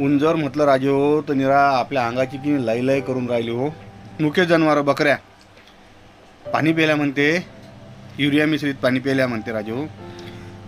ऊन जर म्हटलं राजे हो तर निरा आपल्या अंगाची की लई लई करून राहिली हो. मुख्य जनावरं बकऱ्या. पाणी प्यायल्या म्हणते युरिया मिश्रित पाणी प्यायल्या म्हणते राजे हो.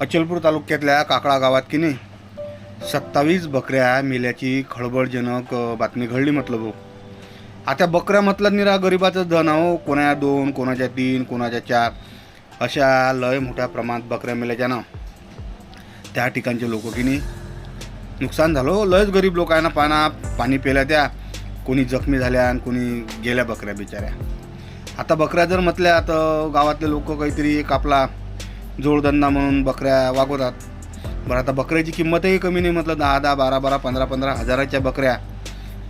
अचलपूर तालुक्यातल्या काकडा गावात की नाही सत्तावीस बकऱ्या मेल्याची खळबळजनक बातमी घडली म्हटलं भाऊ. आता बकऱ्या म्हटलं निरा गरिबाचं धन हो कोणाच्या दोन कोणाच्या तीन कोणाच्या चार. अशा लय मोठ्या प्रमाणात बकऱ्या मेल्याच्या ना. त्या ठिकाणचे लोक की नाही नुकसान झालं. हो लयच गरीब लोक आहे ना पाना पाणी प्यायला त्या कोणी जखमी झाल्या आणि कोणी गेल्या बकऱ्या बिचाऱ्या. आता बकऱ्या जर म्हटल्या तर गावातले लोक काहीतरी एक आपला जोडधंदा म्हणून बकऱ्या वागवतात. बरं आता बकऱ्याची किंमतही कमी नाही म्हटलं दहा दहा बारा बारा पंधरा पंधरा हजाराच्या बकऱ्या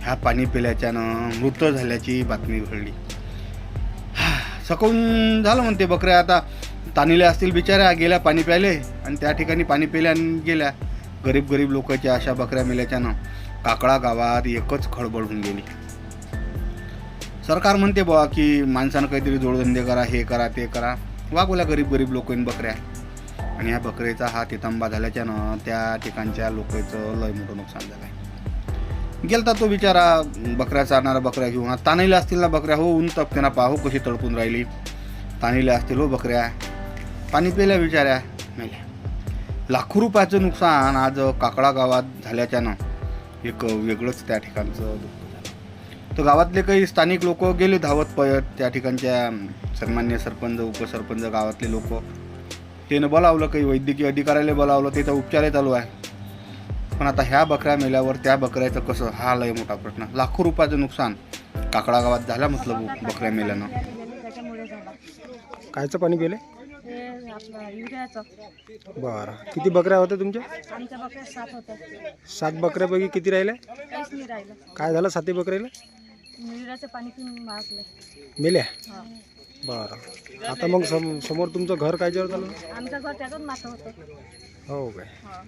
ह्या पाणी पिल्याच्यानं मृत झाल्याची बातमी घडली. सकून झालं म्हणते बकऱ्या आता तानिल्या असतील बिचाऱ्या गेल्या पाणी प्यायले आणि त्या ठिकाणी पाणी प्यायल्या आणि गेल्या. गरीब गरीब लोकांच्या अशा बकऱ्या मेल्याच्यानं काकडा गावात एकच खळबळ होऊन गेली. सरकार म्हणते बुवा की माणसानं काहीतरी जोडधंदे करा हे करा ते करा. वागवल्या गरीब गरीब लोकांनी बकऱ्या. आणि या बकरीचा हा तितंबा झाल्याच्यानं त्या ठिकाणच्या लोकांचं लय मोठं नुकसान झालं आहे गेलता तो बिचारा बकऱ्या चारणारा बकऱ्या घेऊन. आता असतील ना बकऱ्या? हो ऊन तपते ना पाहू कशी तडपून राहिली. ताणलेल्या असतील हो बकऱ्या. पाणी पिल्या बिचाऱ्या मेल्या. लाखो रुपयाचं नुकसान आज काकडा गावात झाल्याच्यानं एक वेगळंच त्या ठिकाणचं दुःख झालं. तर गावातले काही स्थानिक लोक गेले धावत पळत त्या ठिकाणच्या सन्मान्य सरपंच उपसरपंच गावातले लोक. त्यानं बोलावलं काही वैद्यकीय अधिकाऱ्याला बोलावलं त्याचा उपचारही चालू आहे. पण आता ह्या बकऱ्या मेल्यावर त्या बकऱ्याचं कसं? हा लय मोठा प्रश्न. लाखो रुपयाचं नुकसान काकडा गावात झालं म्हटलं बकऱ्या मेल्यानं. कायचं पाणी हे आपलं युरियाचं. बरं. किती बकऱ्या होत्या तुमच्या? आमच्या बकऱ्या सात होत्या. सात बकऱ्यापैकी किती राहिल्या? काहीच नाही राहिलं. काय झालं साती बकऱ्याला? युरियाचं पाणी पिऊन मारले. मेल्या? हा. बरं. आता मग सम समोर तुमचं घर कायच्यावर चालू आमचं घर त्यातच माथं होतं. हो काय? हा.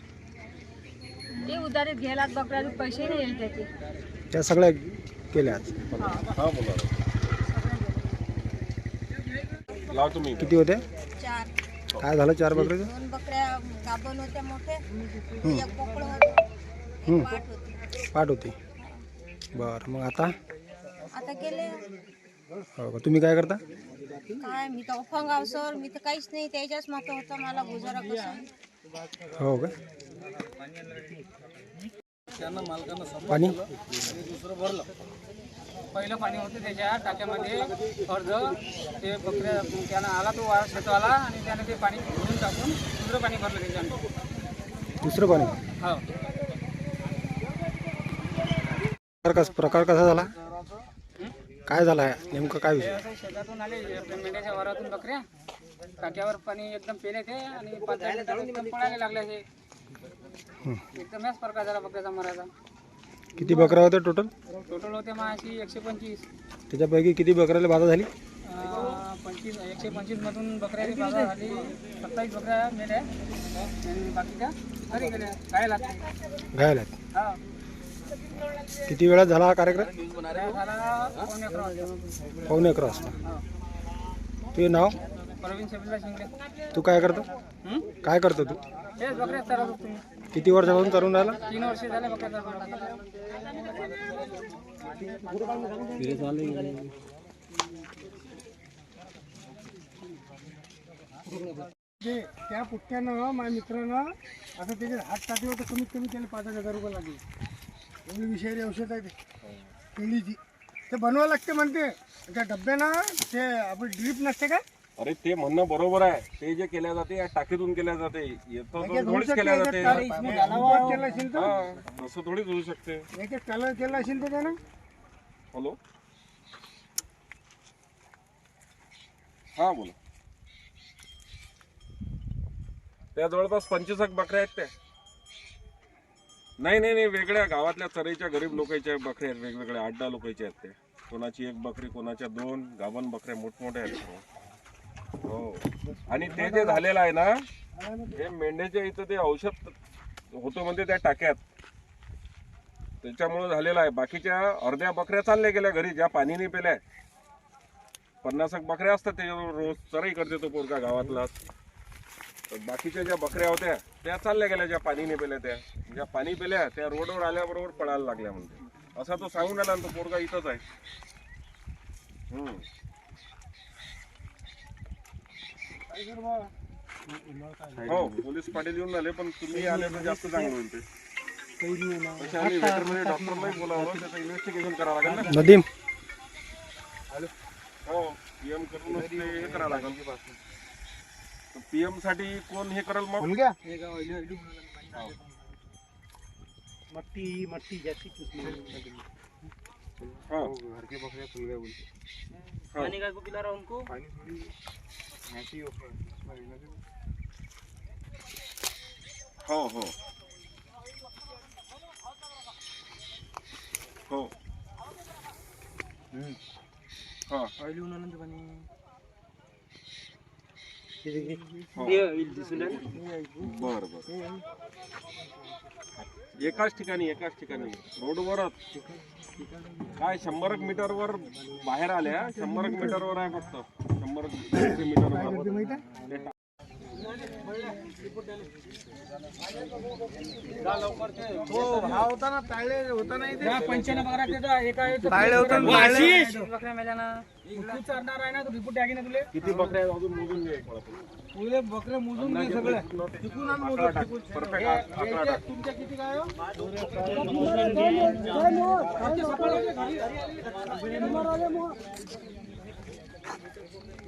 ते उधारीत घ्यायला बकऱ्या पैसे नाही येईल त्याचे. त्या सगळ्या केल्या आज. हा. किती होत्या? काय झालं चार बकऱ्याचं दोन बकऱ्या गाभण होत्या मोठ्या. एक बोकड होत. पाठ होती. पाठ होती. बरं मग आता? आता गेले. हो का? तुम्ही काय करता? काय मी तर आहो सर मी तर काहीच नाही त्याच्याच मागं होतं मला गुजारा कसं हो का? पाणी? पहिलं पाणी होतं त्याच्या टाक्यामध्ये अर्ध. ते बकऱ्या त्यानं आला तो वारा शेतवाला आणि त्यानं ते पाणी घेऊन टाकून दुसरं पाणी भरलं त्याच्यानं. दुसरं पाणी? हो. प्रकार कस प्रकार कसा झाला? काय झाला? नेमकं काय विषय? शेतातून आले मेंढ्याच्या वारातून बकऱ्या. टाक्यावर पाणी एकदम पेले ते आणि पळायला लागले एकदम याच प्रकार झाला बकऱ्याचा मरायचा किती बकऱ्या होत्या टोटल टोटल होते माझी एकशे पंचवीस. त्याच्यापैकी किती बकऱ्याला बाधा झाली? अं, पंचवीस एकशे पंचवीस मधून बकऱ्याची बाजार झाली. सत्तावीस बकऱ्या मेल्या. आणि बाकीच्या घरी गेल्या. काय लागते घायला हा. किती वेळात झाला हा कार्यक्रम? झाला पावणे अकरा वाजता. पावणे अकरा वाजता. हा. तुझे नाव? प्रवीण शेबीला शिंगले. तू काय करतो? हं? काय करतो तू? हेच बकऱ्या चालत होतो तुम्ही. किती वर्षापासून चालून राहिला? तीन वर्ष झाले बकऱ्या जे त्या पुट्ट्यानं माझ्या मित्रानं आता त्याचे हात टाकले होते कमीत कमी त्याला पाच हजार रुपये लागले. एवढी विषारी औषध आहे ते केळीची ते बनवावं लागते म्हणते. त्या डब्यानं ते आपली ड्रीप नसते का? अरे ते म्हणणं बरोबर आहे. ते जे केल्या जाते या टाकीतून केल्या जाते. येतं तर थोडीच केल्या जाते. उपवास केला असेल तर? हा तसं थोडीच होऊ शकते. कलर केला असेल तर त्यानं? हॅलो? हा बोला. त्या जवळपास पंचवीस एक बकऱ्या आहेत त्या. नाही नाही नाही वेगळ्या गावातल्या चराईच्या गरीब लोकांच्या बकऱ्या आहेत वेगवेगळ्या. आठ दहा लोकांच्या आहेत त्या. कोणाची एक बकरी कोणाच्या दोन. गाभण बकऱ्या मोठमोठ्या आहेत. आणि ते जे झालेलं आहे ना हे मेंढ्याच्या इथं ते औषध होतं म्हणजे त्या टाक्यात. त्याच्यामुळे झालेलं आहे. बाकीच्या अर्ध्या बकऱ्या चालल्या गेल्या घरी ज्या पाणीने पेल्या पन्नास बकऱ्या असतात त्याच्यावर रोज चराई करते तो पोरका गावातला. तर बाकीच्या ज्या बकऱ्या होत्या त्या चालल्या गेल्या ज्या पाणीने पेल्या त्या. ज्या पाणी पेल्या त्या रोडवर आल्याबरोबर पळायला लागल्या म्हणते. असा तो सांगून आला तो पोरगा इथंच आहे. हो पोलीस पाटील येऊन झाले पण तुम्ही आले तर जास्त चांगलं होईल ते. तसे आम्ही डॉक्टरलाही त्याचं इन्व्हेस्टिगेशन करावं लागेल ना. नदीम. हो पीएम करूनच ते हे करावं लागेल. पीएमसाठी कोण हे करेल मग? मट्टी मट्टी जास्ती हो. पानी का को पिला रहा उनको हो हो हो हा बर बर एकाच ठिकाणी एकाच ठिकाणी रोडवरच काय शंभर एक मीटरवर बाहेर आल्या शंभर एक मीटरवर आहे फक्त बकरा किती बकऱ्या आहेत अजून मोजून घे बकऱ्या मोजून घे सगळ्या आकडा टाक. Perfect आकडा टाक. तुमच्या किती काय हो? अरे ते घरचे सापडले का घरी आलेले